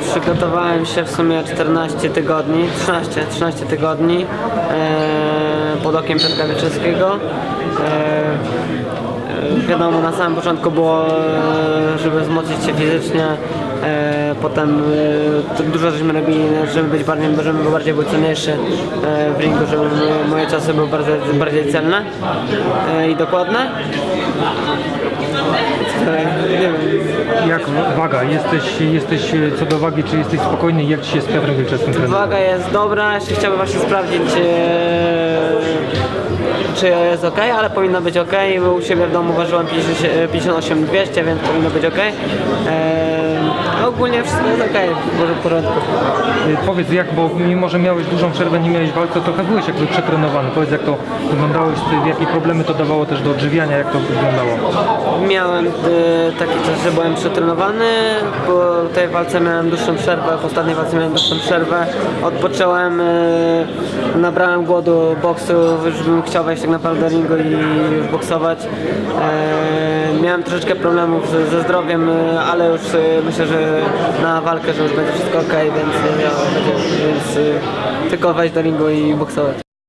przygotowałem się w sumie 14 tygodni, 13, 13 tygodni e, pod okiem Piotra Wieczyckiego. E, e, wiadomo, na samym początku było, e, żeby wzmocnić się fizycznie, e, potem e, dużo żeśmy robili, żeby być bardziej, żeby bardziej był e, w ringu, żeby moje czasy były bardziej, bardziej celne e, i dokładne. E, Nie wiem, Jak waga? Jesteś, jesteś co do wagi, czy jesteś spokojny? Jak ci się z Piotrem Wilczewskim trenuje? Waga jest dobra, jeszcze chciałbym właśnie sprawdzić, e, czy jest ok, ale powinno być ok. U siebie w domu ważyłem 58 200, więc powinno być ok. Ogólnie wszystko jest ok, w porządku. E, Powiedz jak, bo mimo, że miałeś dużą przerwę, nie miałeś walk, to trochę byłeś jakby przetrenowany. Powiedz jak to wyglądało, z- jakie problemy to dawało też do odżywiania, jak to wyglądało? Miałem e, taki czas, że byłem przetrenowany, po tej walce miałem dłuższą przerwę, po ostatniej walce miałem dłuższą przerwę, odpocząłem, e, nabrałem głodu boksu, już bym chciał wejść tak naprawdę do ringu i już boksować. E, miałem troszeczkę problemów ze, zdrowiem, e, ale już e, myślę, że na walkę, że już będzie wszystko ok, więc, będzie, więc e, tylko wejść do ringu i boksować.